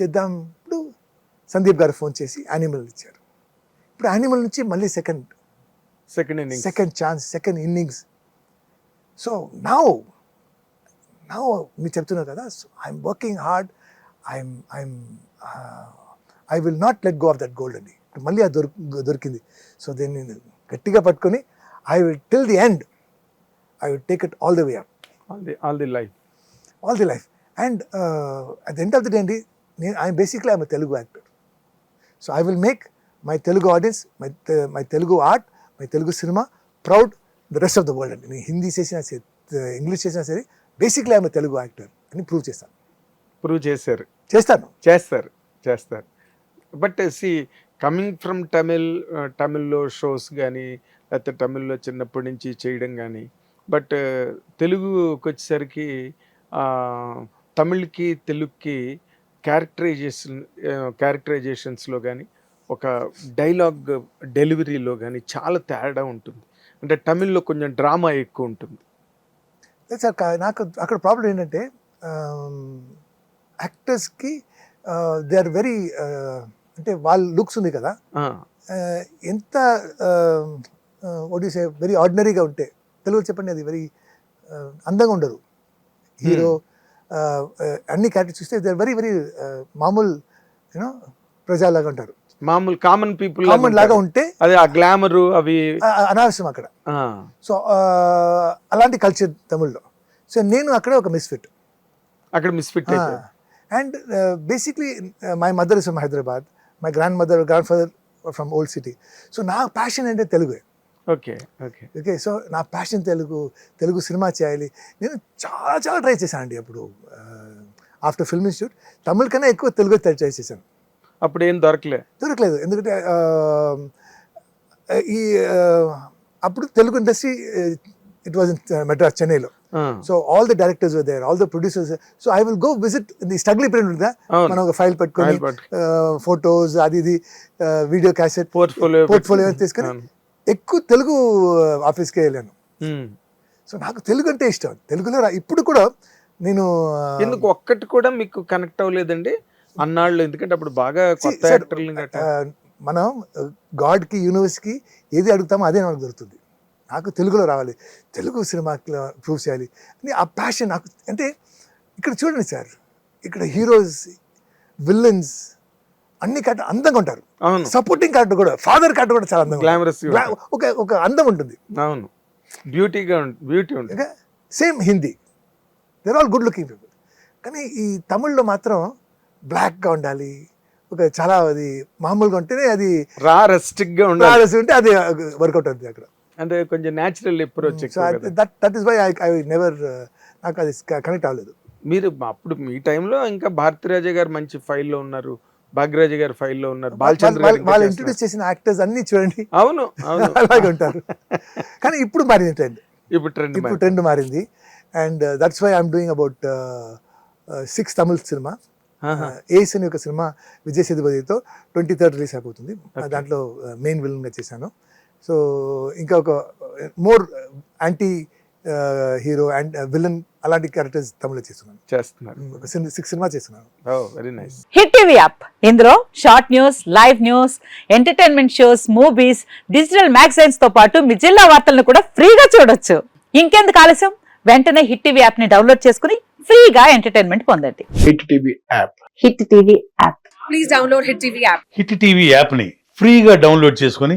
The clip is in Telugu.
చేద్దాం. ఇప్పుడు సందీప్ గారు ఫోన్ చేసి యానిమల్ ఇచ్చారు. ఇప్పుడు యానిమల్ నుంచి మళ్ళీ second. Second inning second chance second innings so now now మీరు చెప్తున్నారు కదా I'm working hard I'm I'm I will not let go of that gold అండి ఇప్పుడు మళ్ళీ అది దొరికి దొరికింది. సో దీన్ని నేను గట్టిగా పట్టుకొని I will till the end I will take it all the way up all the all the life all the life and at the end of the day అండి నేను I basically I'm Telugu actor so I will make my Telugu audience my my Telugu art my Telugu cinema proud the rest of the world అండి నేను హిందీ చేసినా సరే ఇంగ్లీష్ చేసినా సరే బేసిక్లీ ఐఎమ్ తెలుగు యాక్టర్ అని ప్రూవ్ చేస్తాను. ప్రూవ్ చేశారు. చేస్తాను. చేస్తారు చేస్తారు. But see coming from Tamil తమిళ్ళో shows కానీ లేకపోతే తమిళ్ళో చిన్నప్పటి నుంచి చేయడం కానీ బట్ తెలుగుకి వచ్చేసరికి తమిళ్కి తెలుగుకి క్యారెక్టరైజేషన్ క్యారెక్టరైజేషన్స్లో కానీ ఒక డైలాగ్ డెలివరీలో కానీ చాలా తేడా ఉంటుంది. అంటే తమిళ్ళో కొంచెం డ్రామా ఎక్కువ ఉంటుంది. సార్ నాకు అక్కడ ప్రాబ్లం ఏంటంటే యాక్టర్స్కి దే ఆర్ వెరీ అంటే వాళ్ళ లుక్స్ ఉంది కదా. ఎంత సే వెరీ ఆర్డినరీగా ఉంటే తెలుగు చెప్పండి అది వెరీ అందంగా ఉండరు. హీరో అన్ని క్యారెక్టర్స్ చూస్తే దే వెరీ వెరీ మామూలు యూనో ప్రజలాగా ఉంటారు. మామూలు కామన్ పీపుల్ కామన్ లాగా ఉంటే అదే ఆ గ్లామరు అవి అనవసరం అక్కడ. సో అలాంటి కల్చర్ తమిళ్ళో. సో నేను అక్కడ ఒక మిస్ఫిట్ అక్కడ misfit and basically my mother is from Hyderabad my grandmother grandfather from old city so నా ప్యాషన్ అంటే Telugu. Okay okay. Okay so నా ప్యాషన్ తెలుగు తెలుగు సినిమా చేయాలి. నేను చాలా చాలా ట్రై చేశాను అండి అప్పుడు ఆఫ్టర్ ఫిల్మ్ ఇన్స్టిట్యూట్. తమిళ కన్నా ఎక్కువ తెలుగు ట్రై చేశాను అప్పుడు ఏం దొరకలే. దొరకలేదు. ఎందుకంటే ఈ అప్పుడు Telugu industry it was in Madras చెన్నైలో so all the directors there all the producers so I will go visit the struggle period ఉంటుందా. మనం ఒక ఫైల్ పెట్టుకొని ఫొటోస్ అది ఇది వీడియో క్యాసెట్ పోర్ట్ఫోలియో పోర్ట్ఫోలియో తీసుకొని. ఎక్కువ తెలుగు ఆఫీస్కి వెళ్ళాను. సో నాకు తెలుగు అంటే ఇష్టం. తెలుగులో ఇప్పుడు కూడా నేను ఎందుకు ఒక్కటి కూడా మీకు కనెక్ట్ అవ్వలేదండి? అన్నాళ్ళు ఎందుకంటే అప్పుడు బాగా కొత్త యాక్టర్లు మనం గాడ్కి యూనివర్స్కి ఏది అడుగుతామో అదే మనకు దొరుకుతుంది. నాకు తెలుగులో రావాలి. తెలుగు సినిమాలో ప్రూవ్ చేయాలి. అని ఆ ప్యాషన్ నాకు అంటే ఇక్కడ చూడండి సార్. ఇక్కడ హీరోస్ విల్లన్స్ అన్ని క్యారెక్టర్ అందంగా ఉంటారు. అవును. సపోర్టింగ్ క్యారెక్టర్ కూడా ఫాదర్ క్యారెక్టర్ కూడా చాలా అందంగా. గ్లామరస్ ఒక ఒక అందం ఉంటుంది. అవును. బ్యూటీగా బ్యూటీ ఉంటుంది. Same Hindi there all good looking people కానీ ఈ తమిళ్ళో మాత్రం బ్లాక్గా ఉండాలి. ఒక చాలా అది మామూలుగా ఉంటేనే అది రా రెస్టిక్గా ఉండాలి. ఉంటే అది వర్కౌట్ అవుతుంది అక్కడ. అంటే కొంచెం natural approach that that is why I I never నాకు అది కనెక్ట్ అవ్వలేదు. మీరు అప్పుడు మీ టైంలో ఇంకా భారతిరాజా గారు మంచి ఫైల్లో ఉన్నారు. భాగ్యరాజ గారు ఫైల్లో ఉన్నారు. బాలచంద్ర వాళ్ళు. ఇంట్రొడ్యూస్ చేసిన యాక్టర్స్ అన్ని చూడండి. అవును అవును. అలాగే ఉంటారు. కానీ ఇప్పుడు మారింది ట్రెండ్ ఇప్పుడు ట్రెండ్ ఇప్పుడు ట్రెండ్ మారింది. And that's why I'm doing about six Tamil cinema Ace అని ఒక సినిమా విజయ్ సేతుపతితో ట్వంటీ థర్డ్ రిలీజ్ అయిపోతుంది. Okay. దాంట్లో మెయిన్ విలన్గా చేశాను. సో ఇంకా ఒక more anti hero and villain అలాంటి క్యారెక్టర్స్ తమిళ చేస్తున్నాను చేస్తున్నారు. ఒక సిక్స్ సినిమా చేస్తున్నాను ఓ very nice. Hit TV app. ఇందులో short news live news entertainment shows movies digital మ్యాగజైన్స్తో పాటు మీ జిల్లా వార్తలను కూడా ఫ్రీగా చూడొచ్చు. ఇంకెందుకు ఆలస్యం? వెంటనే హిట్ టీవీ యాప్ని డౌన్లోడ్ చేసుకుని ఫ్రీగా ఎంటర్టైన్మెంట్ పొందండి. Hit TV app. Hit TV app. Please download Hit TV app. Hit TV యాప్ని ఫ్రీగా డౌన్లోడ్ చేసుకొని